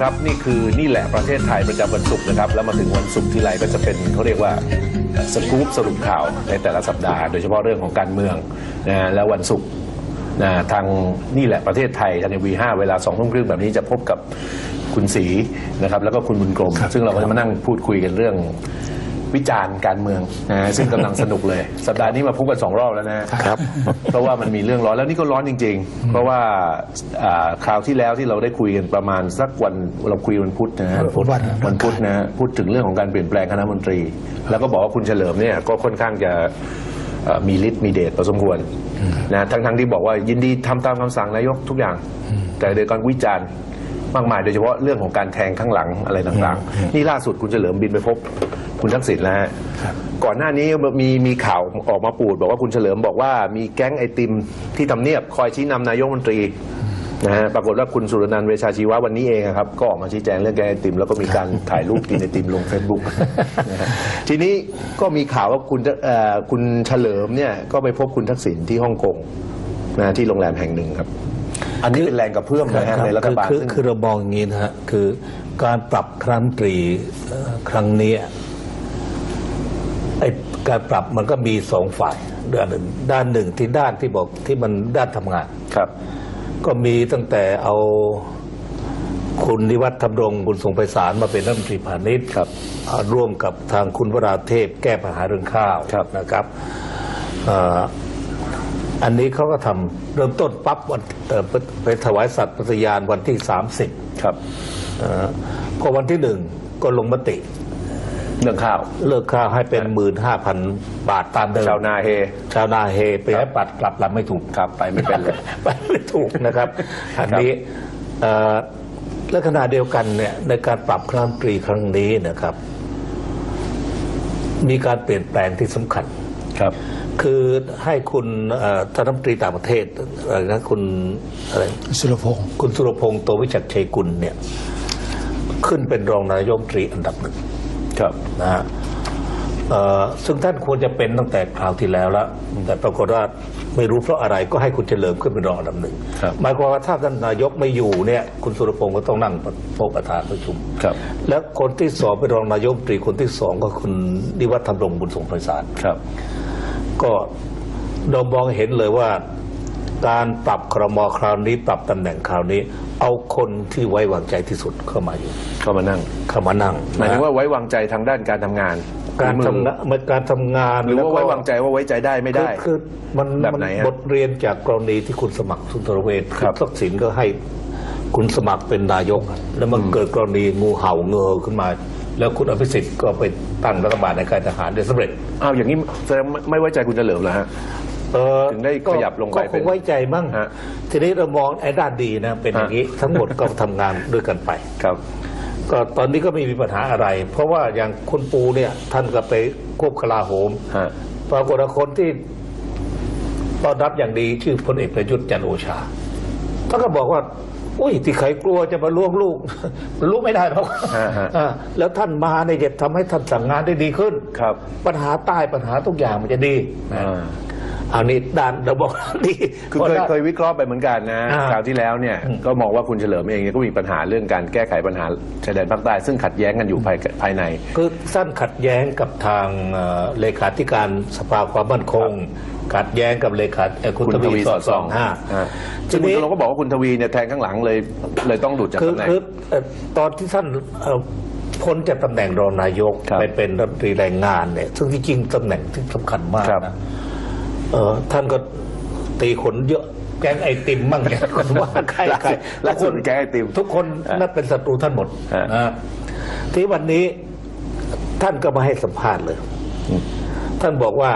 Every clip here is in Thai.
ครับท่านผู้ชมครับนี่คือนี่แหละประเทศไทยประจำวันศุกร์นะครับ แล้วมาถึงวันศุกร์ทีไรก็จะเป็นเขาเรียกว่าสกู๊ปสรุปข่าวในแต่ละสัปดาห์ โดยเฉพาะเรื่องของการเมืองนะแล้ววันศุกร์นะทางนี่แหละประเทศไทยทางวีห้าเวลาสองทุ่มครึ่งแบบนี้จะพบกับคุณศรีนะครับ แล้วก็คุณบุญกรม ซึ่งเราก็จะมานั่งพูดคุยกันเรื่อง วิจารณ์การเมืองนะซึ่งกำลังสนุกเลย สัปดาห์นี้มาพบกันสองรอบแล้วนะครับ เพราะว่ามันมีเรื่องร้อนแล้วนี่ก็ร้อนจริง ๆ เพราะว่าอ่าคราวที่แล้วที่เราได้คุยกันประมาณสักวันเราคุยวันพุธนะฮะวันพุธ วันพุธนะฮะพูดถึงเรื่องของการเปลี่ยนแปลงคณะมนตรี แล้วก็บอกว่าคุณเฉลิมเนี่ยก็ค่อนข้างจะเอ่อมีฤทธิ์มีเดชพอสมควรนะทั้งทั้งๆที่บอกว่ายินดีทำตามคำสั่งนายกทุกอย่าง แต่โดยการวิจารณ์มากมายโดยเฉพาะเรื่องของการแทงข้างหลังอะไรต่างๆ นี่ล่าสุดคุณเฉลิมบินไปพบ คุณทักษิณแล้วฮะก่อนหน้านี้มีมีข่าวออกมาปูด บอกว่าคุณเฉลิมบอกว่ามีแก๊งไอติมที่ทำเนียบคอยชี้นำนายกรัฐมนตรีนะฮะปรากฏว่าคุณสุรนันท์เวชชาชีวะวันนี้เองอะครับ ก็ออกมาชี้แจงเรื่องแก๊งไอติม แล้วก็มีการถ่ายรูปกินไอติมลงเฟซบุ๊กนะฮะทีนี้ก็มีข่าวว่าคุณเอ่อคุณเฉลิมเนี่ยก็ไปพบคุณทักษิณที่ฮ่องกงนะที่โรงแรมแห่งหนึ่งครับ อันนี้เป็นแรงกระเพื่อมนะฮะในรัฐบาลคือซึ่ง คือเรามองอย่างนี้นะฮะคือการปรับคณะรัฐมนตรีเอ่อครั้งนี้ไอ้ การปรับมันก็มีสองฝ่ายด้านหนึ่งด้านหนึ่งที่ด้านที่บอกที่มันด้านทำงาน ครับ ก็มีตั้งแต่เอาคุณนิวัฒน์ธรรมรงค์คุณทรงไพศาลมาเป็นรัฐมนตรีพาณิชย์ครับอ่าร่วมกับทางคุณวราเทพแก้ปัญหาเรื่องข้าวครับ นะครับเอ่ออันนี้เขาก็ทำเริ่มต้นปั๊บวันเอ่อไปไปถวายสัตย์ปฏิญาณวันที่ 30 ครับ เอ่อพอวันที่หนึ่งก็ลงมติ เรื่องข้าว เลิกข้าวให้เป็นหมื่นห้าพันบาทตามเดิมชาวนาเฮ ชาวนาเฮไปให้ปัดกลับลำไม่ถูกครับไปไม่เป็นเลยไปไม่ถูกนะครับอันนี้เอ่อและขณะเดียวกันเนี่ยในการปรับคณะรัฐมนตรีครั้งนี้นะครับ มีการเปลี่ยนแปลงที่สำคัญครับ คือให้คุณเอ่อท่านรัฐมนตรีต่างประเทศอะไรนะคุณอะไรสุรพงศ์คุณสุรพงศ์โตวิจักรชัยกุลเนี่ย ขึ้นเป็นรองนายกรัฐมนตรีอันดับหนึ่ง ครับนะฮะเอ่อซึ่งท่านควรจะเป็นตั้งแต่คราวที่แล้วแล้วแต่ปรากฏว่าไม่รู้เพราะอะไรก็ให้คุณเฉลิมขึ้นเป็นรองอันดับหนึ่งครับ หมายความว่าถ้าท่านนายกไม่อยู่เนี่ย คุณสุรพงศ์ก็ต้องนั่งพบประธานประชุม ครับ แล้วคนที่สองเป็นรองนายกรัฐมนตรีคนที่สองก็คุณนิวัฒน์ธรรมรงค์บุญสงไพศาล ครับ ก็เรามองเห็นเลยว่า การปรับครมคราวนี้ ปรับตำแหน่งคราวนี้ เอาคนที่ไว้วางใจที่สุดเข้ามาอยู่เข้ามานั่ง เข้ามานั่งหมายถึงว่าไว้วางใจทางด้านการทำงานการฝีมือทำงานการทำงานหรือว่าแล้ก็ไว้วางใจว่าไว้ใจได้ไม่ได้ คือคือมันแบบมันไหนฮะ บทเรียนจากกรณีที่คุณสมัครสุนทรเวชครับ ทักษิณก็ให้คุณสมัครเป็นนายก แล้วมันเกิดกรณีงูเห่าเงอขึ้นมา แล้วคุณอภิสิทธิ์ก็ไปตั้งรัฐบาลในการทหารได้สำเร็จ อ้าวอย่างนี้แสดงไม่ไว้ใจคุณเฉลิมเหรอฮะ เออถึงได้ก็ขยับลงไปก็คเป็นงไว้ใจมั่งฮะ ทีนี้เรามองไอ้ด้านดีนะ เป็นอย่างนี้ทั้งหมดก็ทำงานด้วยกันไป ครับ ก็ตอนนี้ก็ไม่มีปัญหาอะไร เพราะว่าอย่างคุณปูเนี่ยท่านก็ไปควบกลาโหม ฮะ ปรากฏว่าคนที่ต้อนรับอย่างดีชื่อพลเอกประยุทธ์จันทร์โอชาท่านก็บอกว่า อุ้ยที่ใครกลัวจะมาล่วงลูกมันรู้ไม่ได้หรอกฮะฮะ อ่าแล้วท่านมาเนี่ยจะทำให้ท่านสั่งงานได้ดีขึ้น ครับ ปัญหาใต้ปัญหาทุกอย่างมันจะดีนะอ่า อันนี้ด้านเราบอกดีคือเคยเคยวิเคราะห์ไปเหมือนกันนะอ่าคราวที่แล้วเนี่ยก็มองว่าคุณเฉลิมเองเนี่ยก็มีปัญหาเรื่องการแก้ไขปัญหาชายแดนภาคใต้ซึ่งขัดแย้งกันอยู่ภายภายใน คือสั้นขัดแย้งกับทางเอ่อเลขาธิการสภาความมั่นคง ขัดแย้งกับเลขาเอ่อคุณคุณททวีวีสสออดดส่ส่อองงห้าอ่าทีซึ่งนี้คุณเราก็บอกว่าคุณทวีเนี่ยแทงข้างหลังเลยเลยต้องดูดจากคือตำแหน่ง คือเอ่อตอนที่ท่านเอ่อพ้นจากตำแหน่งรองนายกครับไปเป็นรัฐมนตรีแรงงานเนี่ยซึ่งที่จริงตำแหน่งที่สำคัญมากครับ นะ เอ่อท่านก็ตีขนเยอะแก๊งไอติมมั่งแกคนว่าใครใครล่าสุดแก๊งไอติม ทุกคนอะนั่นเป็นศัตรูท่านหมดฮะนะที่วันนี้ท่านก็มาให้สัมภาษณ์เลย ท่านบอกว่า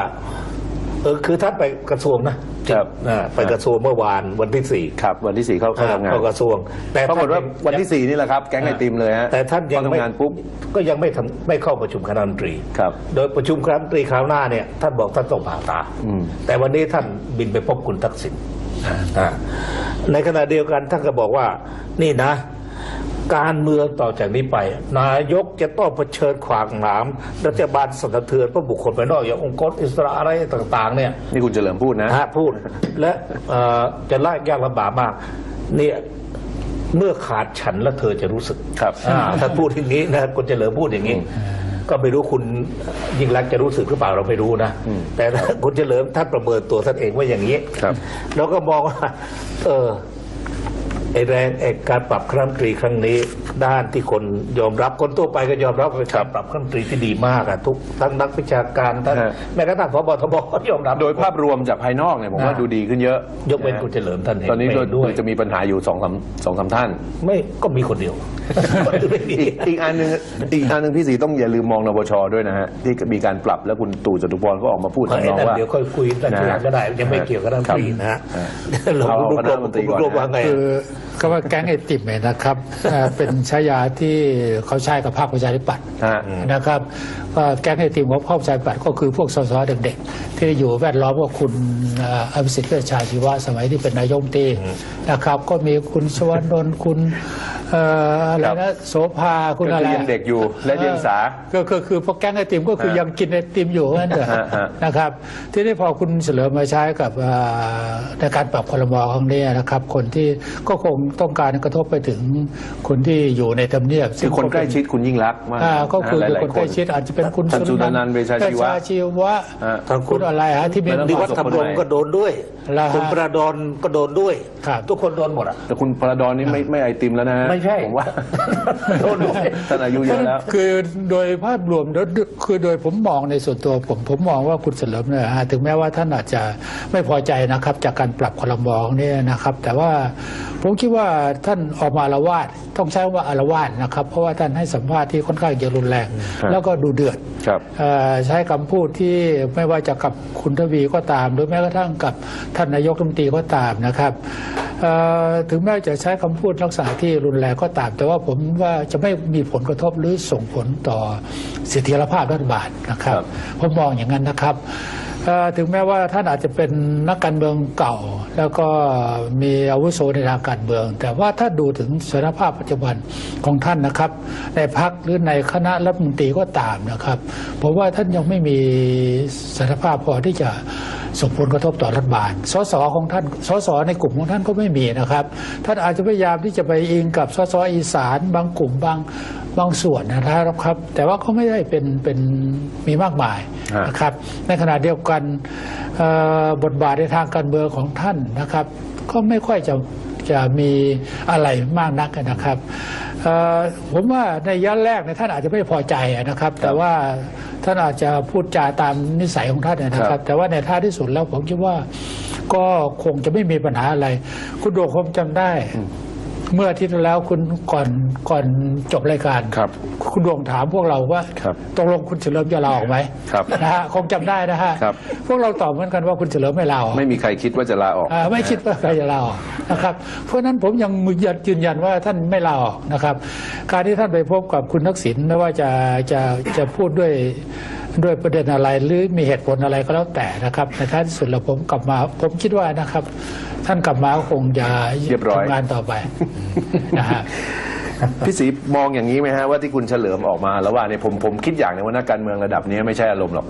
เออคือท่านไปกระทรวงนะ ครับอ่าไปกระทรวงเมื่อวานวันที่สี่ครับ วันที่สี่เข้าเข้าทำงานเข้ากระทรวง แต่ปรากฏว่าท่วันที่สี่นี่แหละครับแก๊งไอติมเลยฮะแต่ท่านยังเข้าไม่ทำงานปุ๊บก็ยังไม่ทำไม่เข้าประชุมคณะรัฐมนตรีครับ โดยประชุมคณะรัฐมนตรีคราวหน้าเนี่ยท่านบอกท่านต้องผ่าตาอืมแต่วันนี้ท่านบินไปพบคุณทักษิณอ่าในขณะเดียวกันท่านก็บอกว่านี่นะ การเมืองต่อจากนี้ไป นายกจะต้องเผชิญขวากหนามรัฐบาลสนเทือนเพราะบุคคลภายนอกอย่างองค์กรอิสระอะไรต่าง ๆ เนี่ยนี่คุณเฉลิมพูดนะนะฮะพูด และเอ่อจะลากยากลำบากมากเนี่ยเมื่อขาดฉันแล้วเธอจะรู้สึกครับอ่าถ้าพูดอย่างนี้นะคุณเฉลิมพูดอย่างนี้ ก็ไม่รู้คุณยิ่งรักษณ์จะรู้สึกหรือเปล่าเราไม่รู้นะ แต่ถ้าคุณเฉลิมท่านประเมินตัวท่านเองว่าอย่างนี้ครับเราก็มองว่าเออ ไอแรงไอการปรับคณะรัฐมนตรีครั้งนี้ ด้านที่คนยอมรับคนทั่วไปก็ยอมรับว่าเป็นการปรับคณะรัฐมนตรีที่ดีมากอะทุกทั้งนักวิชาการทั้งฮะ แม้กระทั่งพบทบก็ยอมรับ โดยภาพรวมจากภายนอกเนี่ยผมว่าอ่า ดูดีขึ้นเยอะยกเว้นคุณเฉลิมท่านเห็นตอนนี้ไม่โดเห็ยนด้วยจะมีปัญหาอยู่สองสามสองสามท่าน ไม่ก็มีคนเดียวอีกอีกอันหนึ่งอีกอันหนึ่งพี่สีต้องอย่าลืมมองนปชด้วยนะฮะ ที่มีการปรับแล้วคุณตู่จตุพรก็ออกมาพูดไอ้ทำนองนั่นว่า เดี๋ยวค่อยคุยกันทีหลังก็ได้ยังไม่เกี่ยวกับรัฐมนตรีนะฮะครับเราเอาดูคณะรัฐมนตรีก่อนกลมว่าไง คือ ก็ว่าแก๊งไอติมเนี่ยนะครับเอ่อเป็นฉายาที่เขาใช้กับพรรคประชาธิปัตย์ฮะ นะครับว่าแก๊งไอติมของพรรคประชาธิปัตย์ก็คือพวกสสเด็กๆ ที่อยู่แวดล้อมกับคุณเอ่ออภิสิทธิ์เวชชาชีวะสมัยที่เป็นนายกรัฐมนตรีนะครับ ก็มีคุณชวนนท์คุณ เอ่ออะไรครับนะโสภาคุณก็อะไร คือยังเด็กอยู่และเดียงสา ก็คือคือพวกแก๊งไอติมก็คือฮะยังกินไอติมอยู่นั่นเถอะฮะฮะนะครับ ที่นี่พอคุณเฉลิมมาใช้กับเอ่อในการปรับคลมอครั้งนี้นะครับ คนที่ก็คงต้องการกระทบไปถึงคนที่อยู่ในทำเนียบคือคนใกล้ชิดคุณยิ่งรักษณ์มากอ่าก็คือหลายๆคนใกล้ชิดอาจจะเป็นคุณท่านสุนันท์เวชชาชีวะเวชชีวะฮะคุณอะไรฮะที่มีแล้วนิวัฒน์ธรรมรงค์ก็โดนด้วย แล้วฮะคุณประดอนก็โดนด้วย ครับ ทุกคนโดนหมดอะ แต่คุณพระดอนนี่ไม่ไม่ไอติมแล้วนะฮะ ไม่ใช่ผมว่าโดนด้วยท่านอายุเยอะแล้ว คือโดยภาพรวมแล้วคือโดยผมมองในส่วนตัวผม ผมมองว่าคุณเฉลิมเนี่ยฮะถึงแม้ว่าท่านอาจจะไม่พอใจนะครับ จากการปรับคลมองเนี่ยนะครับ แต่ว่าผมคิดว่าท่านออกมาอาละวาดต้องใช้ว่าอาละวาดนะครับ เพราะว่าท่านให้สัมภาษณ์ที่ค่อนข้างจะรุนแรงครับแล้วก็ดูเดือดครับเอ่อใช้คำพูดที่ไม่ว่าจะกับคุณทวีก็ตาม หรือแม้กระทั่งกับท่านนายกรัฐมนตรีก็ตามนะครับเอ่อ ถึงแม้จะใช้คำพูดลักษณะที่รุนแรงก็ตาม แต่ว่าผมว่าจะไม่มีผลกระทบหรือส่งผลต่อเสถียรภาพรัฐบาลนะครับครับผมมองอย่างนั้นนะครับเอ่อถึงแม้ว่าท่านอาจจะเป็นนักการเมืองเก่า แล้วก็มีอาวุโสในทางการเมือง แต่ว่าถ้าดูถึงสถานภาพปัจจุบันของท่านนะครับ ในพักหรือในคณะรัฐมนตรีก็ตามนะครับผมว่าท่านยังไม่มีสถานภาพพอที่จะ ส่งผลกระทบต่อรัฐบาล สสของท่าน สสในกลุ่มของท่านก็ไม่มีนะครับ ท่านอาจจะพยายามที่จะไปอิงกับสสอีสานบางกลุ่มบางบางส่วนนะครับครับ แต่ว่าก็ไม่ได้เป็นเป็นมีมากมายนะครับ ในขณะเดียวกันบทบาทในทางการเมืองของท่านนะครับ ก็ไม่ค่อยจะจะมีอะไรมากนักนะครับผมว่าในยันแรกเนี่ยท่านอาจจะไม่พอใจนะครับ แต่ว่า ท่านอาจจะพูดจาตามนิสัยของท่านนะคครัรับบแต่ว่าในท้ายที่สุดแล้วผมคิดว่าก็คงจะไม่มีปัญหาอะไร คุณโดคงจำได้ เมื่ออาทิตย์ที่แล้วคุณก่อนก่อนจบรายการครับคุณดวงถามพวกเราว่าครับตกลงคุณเฉลิมจะลาออกไหมครับนะฮะคงจำได้นะฮะครับ พวกเราตอบเหมือนกันว่าคุณเฉลิมไม่ลาออกไม่มีใครคิดว่าจะลาออก อ่าไม่คิดว่าใครจะลาออกนะครับเพราะฉะนั้นผมยังยืนยันว่าท่านไม่ลาออกนะครับ การที่ท่านไปพบกับคุณทักษิณไม่ว่าจะจะจะพูดด้วย ด้วยประเด็นอะไรหรือมีเหตุผลอะไรก็แล้วแต่นะครับในท้ายที่สุดแล้วผมกลับมา ผมคิดว่านะครับ ท่านกลับมาก็คงจะเรียบร้อย ทำงานต่อไปนะฮะ พี่ศรีมองอย่างนี้ไหมฮะว่าที่คุณเฉลิมออกมาแล้วว่าเนี่ยผมผมคิดอย่างหนึงว่านักการเมืองระดับนี้ไม่ใช่อารมณ์หรอก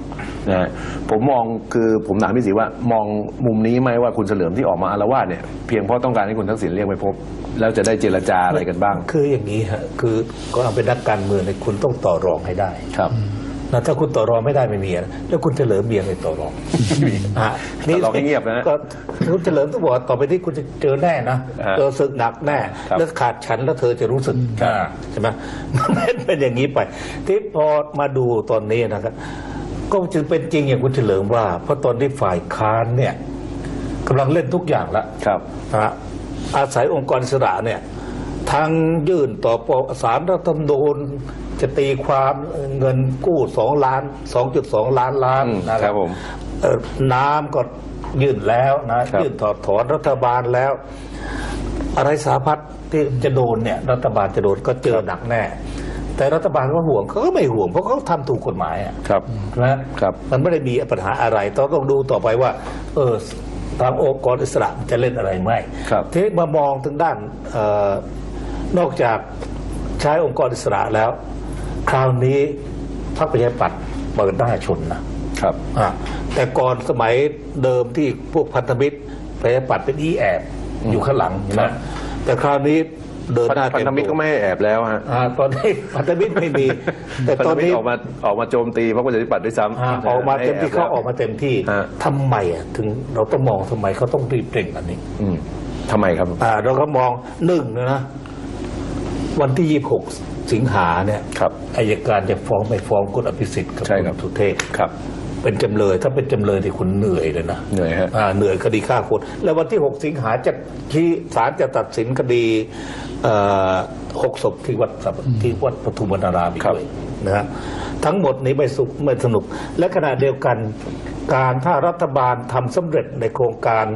นะฮะผมมองคือผมถามพี่ศรีว่ามองมุมนี้ไหมว่าคุณเฉลิมที่ออกมาอารวาสเนี่ยเพียงเพราะต้องการให้คุณทักษิณเรียกไปพบ แล้วจะได้เจรจาอะไรกันบ้างคืออย่างนี้ฮะคือก็เอาเป็นนักการเมืองเนี่ยคุณต้องต่อรองให้ได้ ครับ นะถ้าคุณต่อรองไม่ได้ไม่มีอะแล้วคุณเฉลิมเมียในต่อรองอะต่อรองให้เงียบนะก็คุณเฉลิมต้องบอกว่าต่อไปที่คุณจะเจอแน่นะฮะเจอศึกหนักแน่ครับ แล้วขาดฉันแล้วเธอจะรู้สึกครับอ่า ใช่ไหม มันเป็นอย่างนี้ไป ที่พอมาดูตอนนี้นะครับ ก็จึงเป็นจริงอย่างคุณเฉลิมว่า เพราะตอนที่ฝ่ายค้านเนี่ยกำลังเล่นทุกอย่างแล้ว ครับ นะฮะอาศัยองค์กรอิสระเนี่ยทั้งยื่นต่อปสารรัฐธรรมนูญ จะตีความเงินกู้สองล้านสองจุดสองล้านล้านอืมนะครับผม เอ่อน้ำก็ยื่นแล้วนะครับยื่นถอดถอนรัฐบาลแล้ว อะไรสาพัดที่จะโดนเนี่ย รัฐบาลจะโดนก็เจอหนักแน่ แต่รัฐบาลก็ห่วงเขาก็ไม่ห่วงเพราะเขาทำถูกกฎหมายอะ ครับ นะครับ มันไม่ได้มีปัญหาอะไรต้องต้องดูต่อไปว่า เออทางองค์กรอิสระจะเล่นอะไรไหมครับ ทีนี้มามองถึงด้านเออนอกจากใช้องค์กรอิสระแล้ว คราวนี้พรรคประชาธิปัตย์เปิดหน้าชนนะครับอะแต่ก่อนสมัยเดิมที่พวกพันธมิตรประชาธิปัตย์เป็นอีแอบอยู่ข้างหลังนะแต่คราวนี้เดินหน้าพันเต็มธมิตรตัก็วไม่ให้แอบแล้วฮะอ่าตอนนี้พันธมิตรไม่มี แต่พันตธอนมิตรนี้ออกมาออกมาโจมตีพรรคประชาธิปัตย์ด้วยซ้อ่าำออกมาเต็มที่ไแบเขาแล้วออกมาเต็มที่ฮะทำไมอะถึงเราต้องมองทำไมเขาต้องรีบเร่งอันนี้ อืมทำไมครับ อ่าเราก็มองหนึ่งนะนะวันที่ยี่หก สิงหาเนี่ยครับอายการจะฟ้องไม่ฟ้องคุณอภิสิทธิ์กับใช่คุณครับสุเทพครับ เป็นจำเลยถ้าเป็นจำเลยที่คุณเหนื่อยเลยนะเหนื่อยฮะอ่าเหนื่อยคดีฆ่าคน แล้ววันที่ 6 สิงหาจะที่ศาลจะตัดสินคดีเอ่อหกศพที่วัดสัปที่วัดปทุมวนารามอีกครับด้วยนะฮะทั้งหมดนี้ไม่สุขไม่สนุก และขณะเดียวกันการถ้ารัฐบาลทำสำเร็จในโครงการ